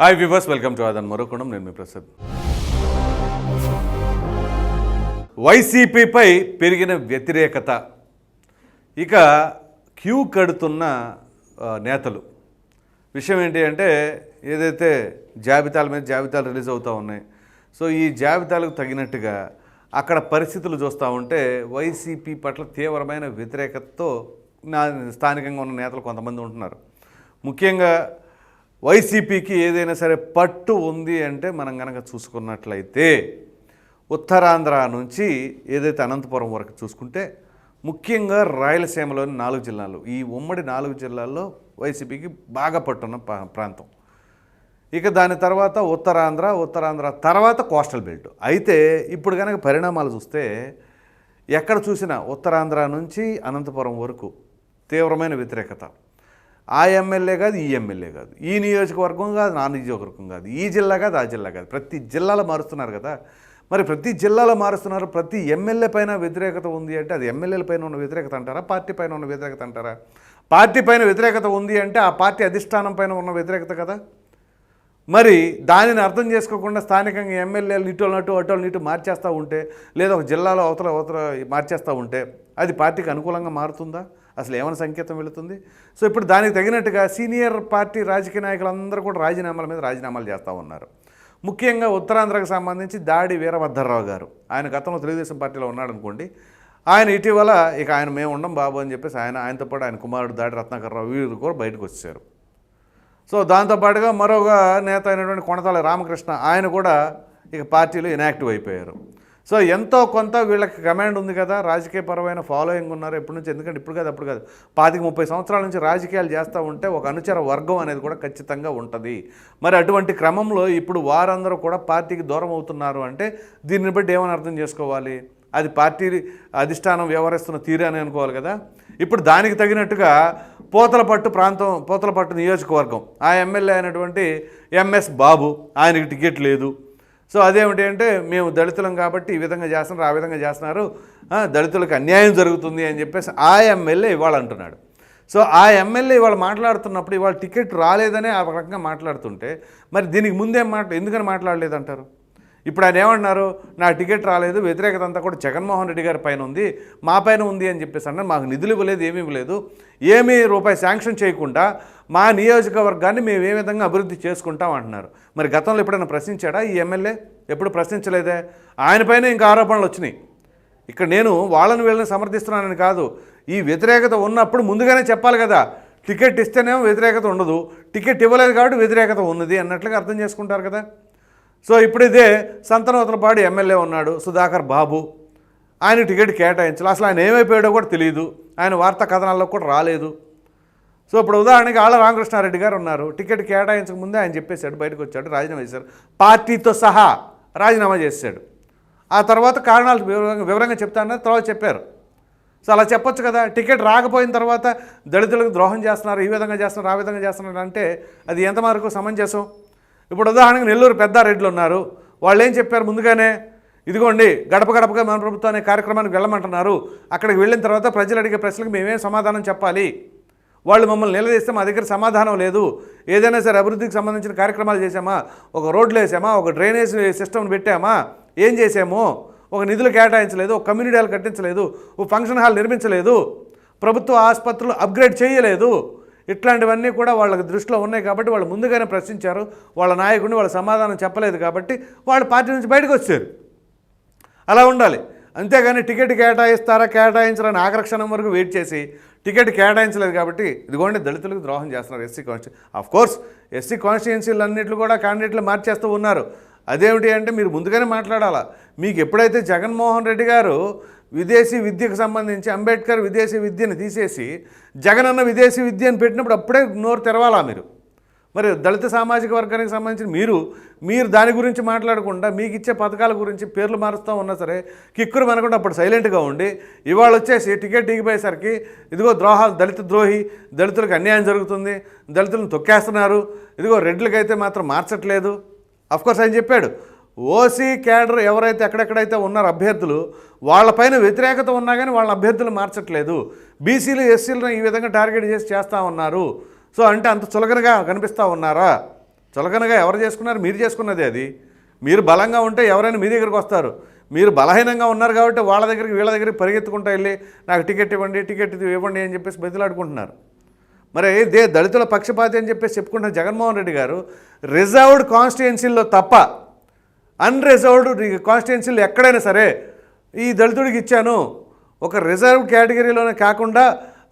Hi viewers welcome to ఆదన్ మరొకడం నేను మీ ప్రసాద్ వైసీపీపై పెరిగిన వ్యతిరేకత. ఇక క్యూ కడుతున్న నేతలు. విషయం ఏంటి అంటే ఏదైతే జాబితాల మీద జాబితాలు రిలీజ్ అవుతూ ఉన్నాయి సో ఈ జాబితాలకు తగినట్టుగా అక్కడ పరిస్థితులు చూస్తూ ఉంటే వైసీపీ పట్ల తీవ్రమైన వ్యతిరేకతతో నా స్థానికంగా ఉన్న నేతలు కొంతమంది ఉంటున్నారు. ముఖ్యంగా వైసీపీకి ఏదైనా సరే పట్టు ఉంది అంటే మనం కనుక చూసుకున్నట్లయితే ఉత్తరాంధ్ర నుంచి ఏదైతే అనంతపురం వరకు చూసుకుంటే ముఖ్యంగా రాయలసీమలోని నాలుగు జిల్లాలు. ఈ ఉమ్మడి నాలుగు జిల్లాల్లో వైసీపీకి బాగా పట్టున్న ప్రాంతం. ఇక దాని తర్వాత ఉత్తరాంధ్ర ఉత్తరాంధ్ర తర్వాత కోస్టల్ బెల్ట్. అయితే ఇప్పుడు కనుక పరిణామాలు చూస్తే ఎక్కడ చూసినా ఉత్తరాంధ్ర నుంచి అనంతపురం వరకు తీవ్రమైన వ్యతిరేకత. ఆ ఎమ్మెల్యే కాదు ఈ ఎమ్మెల్యే కాదు. ఈ నియోజకవర్గం కాదు నా నియోజకవర్గం కాదు. ఈ జిల్లా కాదు ఆ జిల్లా కాదు. ప్రతి జిల్లాలో మారుస్తున్నారు కదా. మరి ప్రతి జిల్లాలో మారుస్తున్నారు ప్రతి ఎమ్మెల్యే పైన వ్యతిరేకత ఉంది అంటే అది ఎమ్మెల్యేల పైన ఉన్న వ్యతిరేకత అంటారా? పార్టీ పైన ఉన్న వ్యతిరేకత అంటారా? పార్టీ పైన వ్యతిరేకత ఉంది అంటే ఆ పార్టీ అధిష్టానం పైన ఉన్న వ్యతిరేకత కదా. మరి దానిని అర్థం చేసుకోకుండా స్థానికంగా ఎమ్మెల్యేలు ఇటు అటు అటు ఇటు మార్చేస్తూ ఉంటే లేదా ఒక జిల్లాలో అవతల అవతల మార్చేస్తూ ఉంటే అది పార్టీకి అనుకూలంగా మారుతుందా? అసలు ఏమైనా సంకేతం వెళుతుంది? సో ఇప్పుడు దానికి తగినట్టుగా సీనియర్ పార్టీ రాజకీయ నాయకులందరూ కూడా రాజీనామాల మీద రాజీనామాలు చేస్తూ ఉన్నారు. ముఖ్యంగా ఉత్తరాంధ్రకు సంబంధించి దాడి వీరభద్రరావు గారు. ఆయన గతంలో తెలుగుదేశం పార్టీలో ఉన్నాడు అనుకోండి ఆయన ఇటీవల ఇక ఆయన మేము ఉండం బాబు అని చెప్పేసి ఆయన ఆయనతో పాటు ఆయన కుమారుడు దాడి రత్నాకర్రావు వీరు కూడా బయటకు వచ్చారు. సో దాంతోపాటుగా మరొక నేత అయినటువంటి కొనతాల రామకృష్ణ ఆయన కూడా ఇక పార్టీలో ఇనాక్టివ్ అయిపోయారు. సో ఎంతో కొంత వీళ్ళకి కమాండ్ ఉంది కదా రాజకీయపరమైన ఫాలోయింగ్ ఉన్నారు ఎప్పటి నుంచి? ఎందుకంటే ఇప్పుడు కాదు అప్పుడు కాదు. పాతిక ముప్పై సంవత్సరాల నుంచి రాజకీయాలు చేస్తూ ఉంటే ఒక అనుచర వర్గం అనేది కూడా ఖచ్చితంగా ఉంటుంది. మరి అటువంటి క్రమంలో ఇప్పుడు వారందరూ కూడా పార్టీకి దూరం అవుతున్నారు అంటే దీన్ని బట్టి ఏమని అర్థం చేసుకోవాలి? అది పార్టీ అధిష్టానం వ్యవహరిస్తున్న తీరే అని అనుకోవాలి కదా. ఇప్పుడు దానికి తగినట్టుగా పోతలపట్టు ప్రాంతం పోతలపట్టు నియోజకవర్గం ఆ ఎమ్మెల్యే అయినటువంటి ఎంఎస్ బాబు ఆయనకి టికెట్ లేదు. సో అదేమిటి అంటే మేము దళితులం కాబట్టి ఈ విధంగా చేస్తున్నారు ఆ విధంగా చేస్తున్నారు. దళితులకు అన్యాయం జరుగుతుంది అని చెప్పేసి ఆ ఎమ్మెల్యే ఇవాళ అంటున్నాడు. సో ఆ ఎమ్మెల్యే ఇవాళ మాట్లాడుతున్నప్పుడు ఇవాళ టికెట్ రాలేదనే ఆ రకంగా మాట్లాడుతుంటే మరి దీనికి ముందేం మాట ఎందుకని మాట్లాడలేదంటారు? ఇప్పుడు ఆయన ఏమన్నారు నా టికెట్ రాలేదు వ్యతిరేకత అంతా కూడా జగన్మోహన్ రెడ్డి గారి పైన ఉంది మా పైన ఉంది అని చెప్పేసి అన్నారు మాకు నిధులు ఇవ్వలేదు ఏమీ ఇవ్వలేదు. ఏమీ రూపాయి శాంక్షన్ చేయకుండా మా నియోజకవర్గాన్ని మేము ఏ విధంగా అభివృద్ధి చేసుకుంటాం అంటున్నారు. మరి గతంలో ఎప్పుడైనా ప్రశ్నించాడా ఈ ఎమ్మెల్యే? ఎప్పుడు ప్రశ్నించలేదే? ఆయనపైన ఇంకా ఆరోపణలు వచ్చినాయి. ఇక్కడ నేను వాళ్ళని వీళ్ళని సమర్థిస్తున్నానని కాదు. ఈ వ్యతిరేకత ఉన్నప్పుడు ముందుగానే చెప్పాలి కదా. టికెట్ ఇస్తేనేమో వ్యతిరేకత ఉండదు. టికెట్ ఇవ్వలేదు కాబట్టి వ్యతిరేకత ఉన్నది అన్నట్లుగా అర్థం చేసుకుంటారు కదా. సో ఇప్పుడు ఇదే ఎమ్మెల్యే ఉన్నాడు సుధాకర్ బాబు. ఆయన టికెట్ కేటాయించాలి. అసలు ఆయన ఏమైపోయాడో కూడా తెలియదు ఆయన వార్తా కథనాల్లో కూడా రాలేదు. సో ఇప్పుడు ఉదాహరణకి ఆళ్ళ రామకృష్ణారెడ్డి గారు ఉన్నారు. టికెట్ కేటాయించక ముందే ఆయన చెప్పేశాడు బయటకు వచ్చాడు రాజీనామా చేశారు పార్టీతో సహా రాజీనామా చేశాడు. ఆ తర్వాత కారణాలు వివరంగా వివరంగా చెప్తానని తర్వాత చెప్పారు. సో అలా చెప్పొచ్చు కదా. టికెట్ రాకపోయిన తర్వాత దళితులకు ద్రోహం చేస్తున్నారు ఈ విధంగా చేస్తున్నారు ఆ విధంగా చేస్తున్నారు అంటే అది ఎంతవరకు సమంజసం? ఇప్పుడు ఉదాహరణకు నెల్లూరు పెద్దారెడ్లు ఉన్నారు. వాళ్ళు ఏం చెప్పారు? ముందుగానే ఇదిగోండి గడప గడపగా మన ప్రభుత్వం అనే కార్యక్రమానికి వెళ్ళమంటున్నారు. అక్కడికి వెళ్ళిన తర్వాత ప్రజలు అడిగే ప్రశ్నలకు మేమేం సమాధానం చెప్పాలి? వాళ్ళు మమ్మల్ని నిలదీస్తే మా దగ్గర సమాధానం లేదు. ఏదైనా సరే అభివృద్ధికి సంబంధించిన కార్యక్రమాలు చేసామా ఒక రోడ్లు వేసామా ఒక డ్రైనేజ్ సిస్టమ్ని పెట్టామా? ఏం చేసాము ఒక నిధులు కేటాయించలేదు ఒక కమ్యూనిటీ హాల్ కట్టించలేదు ఒక ఫంక్షన్ హాల్ నిర్మించలేదు ప్రభుత్వ ఆసుపత్రులు అప్గ్రేడ్ చేయలేదు. ఇట్లాంటివన్నీ కూడా వాళ్ళకి దృష్టిలో ఉన్నాయి కాబట్టి వాళ్ళు ముందుగానే ప్రశ్నించారు. వాళ్ళ నాయకుడిని వాళ్ళ సమాధానం చెప్పలేదు కాబట్టి వాళ్ళు పార్టీ నుంచి బయటకు వచ్చారు. అలా ఉండాలి. అంతేగాని టికెట్ కేటాయిస్తారా కేటాయించాలని ఆకర్షణ వరకు వెయిట్ చేసి టికెట్ కేటాయించలేదు కాబట్టి ఇదిగోండి దళితులకు ద్రోహం చేస్తున్నారు ఎస్సీ కాన్స్టిట్యూ ఆఫ్ కోర్స్ ఎస్సీ కాన్స్టిట్యున్సీలు అన్నింటిలో కూడా క్యాండిడేట్లు మార్చేస్తూ ఉన్నారు. అదేమిటి అంటే మీరు ముందుగానే మాట్లాడాలా? మీకు ఎప్పుడైతే జగన్మోహన్ రెడ్డి గారు విదేశీ విద్యకు సంబంధించి అంబేద్కర్ విదేశీ విద్యను తీసేసి జగనన్న విదేశీ విద్య అని పెట్టినప్పుడు అప్పుడే నోరు తెరవాలా మీరు? మరి దళిత సామాజిక వర్గానికి సంబంధించిన మీరు మీరు దాని గురించి మాట్లాడకుండా మీకు ఇచ్చే పథకాల గురించి పేర్లు మారుస్తూ ఉన్నా సరే కిక్కురు మనకుండా అప్పుడు సైలెంట్గా ఉండి ఇవాళ వచ్చేసి టికెట్ దిగిపోయేసరికి ఇదిగో ద్రోహాలు దళిత ద్రోహి దళితులకు అన్యాయం జరుగుతుంది దళితులను తొక్కేస్తున్నారు ఇదిగో రెడ్లకైతే మాత్రం మార్చట్లేదు. అఫ్కోర్స్ ఆయన చెప్పాడు ఓసీ క్యాడర్ ఎవరైతే ఎక్కడెక్కడైతే ఉన్నారో అభ్యర్థులు వాళ్ళపైన వ్యతిరేకత ఉన్నా కానీ వాళ్ళ అభ్యర్థులు మార్చట్లేదు. బీసీలు ఎస్సీలను ఈ విధంగా టార్గెట్ చేసి చేస్తూ ఉన్నారు. సో అంటే అంత చులకనగా కనిపిస్తూ ఉన్నారా? చులకనగా ఎవరు చేసుకున్నారు? మీరు చేసుకున్నది అది. మీరు బలంగా ఉంటే ఎవరైనా మీ దగ్గరికి వస్తారు. మీరు బలహీనంగా ఉన్నారు కాబట్టి వాళ్ళ దగ్గరికి వీళ్ళ దగ్గరికి పరిగెత్తుకుంటూ వెళ్ళి నాకు టికెట్ ఇవ్వండి టికెట్ ఇది ఇవ్వండి అని చెప్పేసి బతిలాడుకుంటున్నారు. మరి దే దళితుల పక్షపాతి అని చెప్పేసి చెప్పుకుంటున్న జగన్మోహన్ రెడ్డి గారు రిజర్వ్డ్ కాన్స్టిట్యున్సీల్లో తప్ప అన్రిజర్వ్డ్ కాన్స్టిట్యున్సీలు ఎక్కడైనా సరే ఈ దళితుడికి ఇచ్చాను. ఒక రిజర్వ్ కేటగిరీలోనే కాకుండా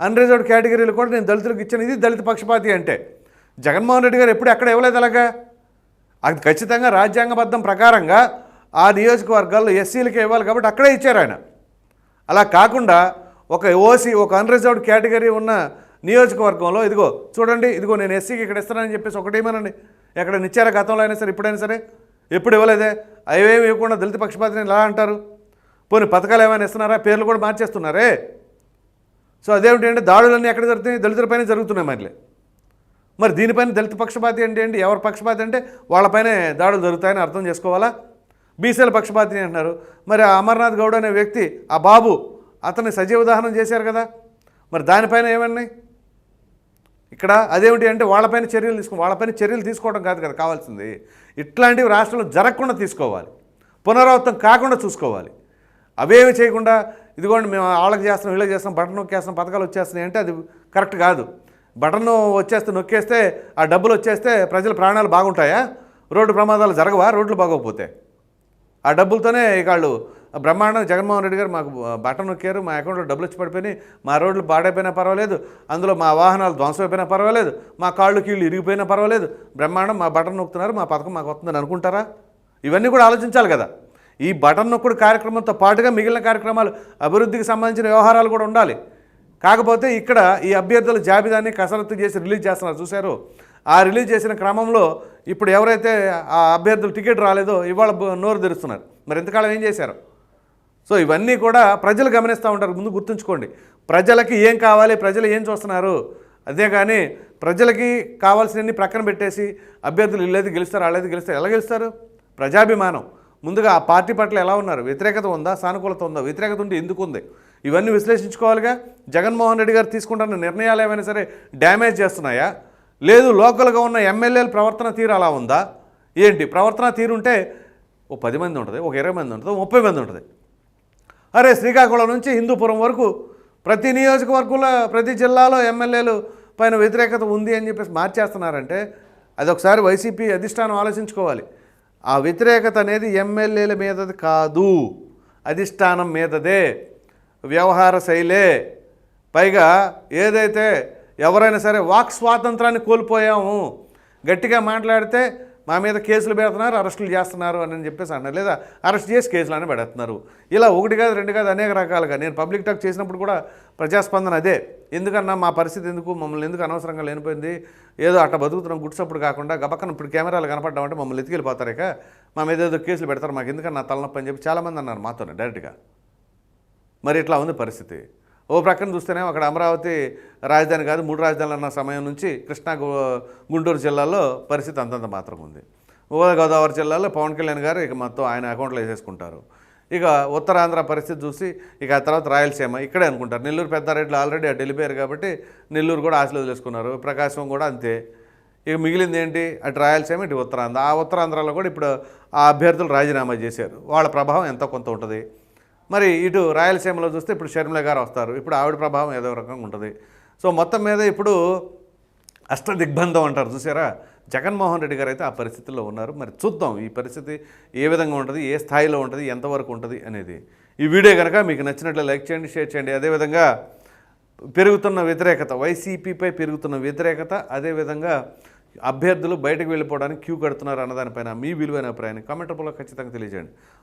అన్రిజర్వ్డ్ కేటగిరీలు కూడా నేను దళితులకు ఇచ్చాను. ఇది దళిత పక్షపాతి అంటే. జగన్మోహన్ రెడ్డి గారు ఎప్పుడు ఎక్కడ ఇవ్వలేదు అలాగా? అది ఖచ్చితంగా రాజ్యాంగబద్ధం ప్రకారంగా ఆ నియోజకవర్గాల్లో ఎస్సీలకే ఇవ్వాలి కాబట్టి అక్కడే ఇచ్చారు ఆయన. అలా కాకుండా ఒక ఓసీ ఒక అన్రిజర్వ్డ్ కేటగిరీ ఉన్న నియోజకవర్గంలో ఇదిగో చూడండి ఇదిగో నేను ఎస్సీకి ఇక్కడ ఇస్తానని చెప్పేసి ఒకటేమోనండి? ఎక్కడ నిచ్చారా గతంలో అయినా సరే ఇప్పుడైనా సరే? ఎప్పుడు ఇవ్వలేదే? అవేమి ఇవ్వకుండా దళిత పక్షపాతిని ఎలా అంటారు? పోనీ పథకాలు ఏమైనా ఇస్తున్నారా? పేర్లు కూడా మార్చేస్తున్నారే? సో అదేమిటంటే దాడులన్నీ ఎక్కడ జరుగుతున్నాయి? దళితులపైన జరుగుతున్నాయి మరి మరి దీనిపైన దళిత పక్షపాతి అంటే ఏంటి? ఎవరి పక్షపాతి అంటే వాళ్ళపైనే దాడులు జరుగుతాయని అర్థం చేసుకోవాలా? బీసీల పక్షపాతిని అంటున్నారు. మరి ఆ అమర్నాథ్ గౌడ్ అనే వ్యక్తి ఆ బాబు అతన్ని సజీవ దహనం చేశారు కదా? మరి దానిపైన ఏమన్నాయి? ఇక్కడ అదేమిటి అంటే వాళ్ళపైన చర్యలు తీసుకో వాళ్ళపైన చర్యలు తీసుకోవడం కాదు కదా కావాల్సింది. ఇట్లాంటివి రాష్ట్రంలో జరగకుండా తీసుకోవాలి. పునరావృతం కాకుండా చూసుకోవాలి. అవేమి చేయకుండా ఇదిగోండి మేము వాళ్ళకి చేస్తున్నాం వీళ్ళకి చేస్తాం బటన్ నొక్కేస్తాం పథకాలు వచ్చేస్తున్నాయి అంటే అది కరెక్ట్ కాదు. బటన్ వచ్చేస్తే నొక్కేస్తే ఆ డబ్బులు వచ్చేస్తే ప్రజల ప్రాణాలు బాగుంటాయా? రోడ్డు ప్రమాదాలు జరగవా? రోడ్లు బాగోకపోతే. ఆ డబ్బులతోనే ఇక వాళ్ళు బ్రహ్మాండం జగన్మోహన్ రెడ్డి గారు మాకు బటన్ నొక్కారు మా అకౌంట్లో డబ్బులు వచ్చి పడిపోయినాయి మా రోడ్లు పాడైపోయినా పర్వాలేదు అందులో మా వాహనాలు ధ్వంసమైపోయినా పర్వాలేదు మా కాళ్ళు కీళ్ళు ఇరిగిపోయినా పర్వాలేదు బ్రహ్మాండం మా బటన్ నొక్కుతున్నారు మా పథకం మాకు వస్తుందని అనుకుంటారా? ఇవన్నీ కూడా ఆలోచించాలి కదా. ఈ బటన్ నొక్కుడు కార్యక్రమంతో పాటుగా మిగిలిన కార్యక్రమాలు అభివృద్ధికి సంబంధించిన వ్యవహారాలు కూడా ఉండాలి. కాకపోతే ఇక్కడ ఈ అభ్యర్థుల జాబితాని కసరత్తు చేసి రిలీజ్ చేస్తున్నారు చూశారు? ఆ రిలీజ్ చేసిన క్రమంలో ఇప్పుడు ఎవరైతే ఆ అభ్యర్థులు టికెట్ రాలేదో ఇవాళ నోరు తెరుస్తున్నారు. మరి ఎంతకాలం ఏం చేశారు? సో ఇవన్నీ కూడా ప్రజలు గమనిస్తూ ఉంటారు. ముందు గుర్తుంచుకోండి. ప్రజలకి ఏం కావాలి ప్రజలు ఏం చూస్తున్నారు? అదే కానీ ప్రజలకి కావాల్సినన్ని ప్రక్కన పెట్టేసి అభ్యర్థులు ఇల్లేది గెలుస్తారు వాళ్ళేది గెలుస్తారు. ఎలా గెలుస్తారు? ప్రజాభిమానం. ముందుగా ఆ పార్టీ పట్ల ఎలా ఉన్నారు? వ్యతిరేకత ఉందా? సానుకూలత ఉందా? వ్యతిరేకత ఉంటే ఎందుకు ఉంది? ఇవన్నీ విశ్లేషించుకోవాలిగా. జగన్మోహన్ రెడ్డి గారు తీసుకుంటున్న నిర్ణయాలు ఏమైనా సరే డ్యామేజ్ చేస్తున్నాయా? లేదు లోకల్గా ఉన్న ఎమ్మెల్యేల ప్రవర్తన తీరు అలా ఉందా? ఏంటి? ప్రవర్తన తీరు ఉంటే ఓ పది మంది ఉంటుంది ఒక ఇరవై మంది ఉంటుంది ముప్పై మంది ఉంటుంది. అరే శ్రీకాకుళం నుంచి హిందూపురం వరకు ప్రతి నియోజకవర్గంలో ప్రతి జిల్లాలో ఎమ్మెల్యేలు పైన వ్యతిరేకత ఉంది అని చెప్పేసి మార్చేస్తున్నారంటే అదొకసారి వైసీపీ అధిష్టానం ఆలోచించుకోవాలి. ఆ వ్యతిరేకత అనేది ఎమ్మెల్యేల మీదది కాదు అధిష్టానం మీదదే వ్యవహార శైలే. పైగా ఏదైతే ఎవరైనా సరే వాక్ స్వాతంత్రాన్ని కోల్పోయాము గట్టిగా మాట్లాడితే మా మీద కేసులు పెడుతున్నారు అరెస్టులు చేస్తున్నారు అని చెప్పేసి అన్నారు. లేదా అరెస్ట్ చేసి కేసులు అని పెడుతున్నారు ఇలా ఒకటి కాదు రెండు కాదు అనేక రకాలుగా. నేను పబ్లిక్ టాక్ చేసినప్పుడు కూడా ప్రజాస్పందన అదే. ఎందుకన్నా మా పరిస్థితి ఎందుకు మమ్మల్ని ఎందుకు అనవసరంగా లేనిపోయింది? ఏదో అట్ట బతుకుతున్నాం గుడ్సప్పుడు కాకుండా గబక్కన ఇప్పుడు కెమెరాలు కనపడ్డామంటే మమ్మల్ని ఎత్తుకెళ్ళిపోతారు ఇక. మా మీద ఏదో కేసులు పెడతారు మాకు ఎందుకన్నా తలనొప్పి అని చెప్పి చాలామంది అన్నారు మాతోనే డైరెక్ట్గా. మరి ఇట్లా ఉంది పరిస్థితి. ఓ ప్రక్కన చూస్తేనే అక్కడ అమరావతి రాజధాని కాదు మూడు రాజధానులు అన్న సమయం నుంచి కృష్ణా గుంటూరు జిల్లాలో పరిస్థితి అంతంత మాత్రం ఉంది. ఉభయ గోదావరి జిల్లాలో పవన్ కళ్యాణ్ గారు ఇక మొత్తం ఆయన అకౌంట్లో వేసేసుకుంటారు. ఇక ఉత్తరాంధ్ర పరిస్థితి చూసి ఇక ఆ తర్వాత రాయలసీమ ఇక్కడే అనుకుంటారు. నెల్లూరు పెద్దారెడ్లు ఆల్రెడీ అటు వెళ్ళిపోయారు కాబట్టి నెల్లూరు కూడా ఆశలు వదిలేసుకున్నారు. ప్రకాశం కూడా అంతే. ఇక మిగిలింది ఏంటి? అటు రాయలసీమ ఇటు ఉత్తరాంధ్ర. ఆ ఉత్తరాంధ్రలో కూడా ఇప్పుడు ఆ అభ్యర్థులు రాజీనామా చేశారు. వాళ్ళ ప్రభావం ఎంతో కొంత ఉంటుంది. మరి ఇటు రాయలసీమలో చూస్తే ఇప్పుడు షర్మిల గారు వస్తారు. ఇప్పుడు ఆవిడ ప్రభావం ఏదో రకంగా ఉంటుంది. సో మొత్తం మీద ఇప్పుడు అష్టదిగ్బంధం అంటారు చూసారా? జగన్మోహన్ రెడ్డి గారు అయితే ఆ పరిస్థితుల్లో ఉన్నారు. మరి చూద్దాం ఈ పరిస్థితి ఏ విధంగా ఉంటుంది ఏ స్థాయిలో ఉంటుంది ఎంతవరకు ఉంటుంది అనేది. ఈ వీడియో కనుక మీకు నచ్చినట్లు లైక్ చేయండి షేర్ చేయండి. అదేవిధంగా పెరుగుతున్న వ్యతిరేకత వైసీపీపై పెరుగుతున్న వ్యతిరేకత అదేవిధంగా అభ్యర్థులు బయటకు వెళ్ళిపోవడానికి క్యూ కడుతున్నారు అన్నదానిపైన మీ విలువైన అభిప్రాయాన్ని కామెంట్ రూపంలో ఖచ్చితంగా తెలియజేయండి.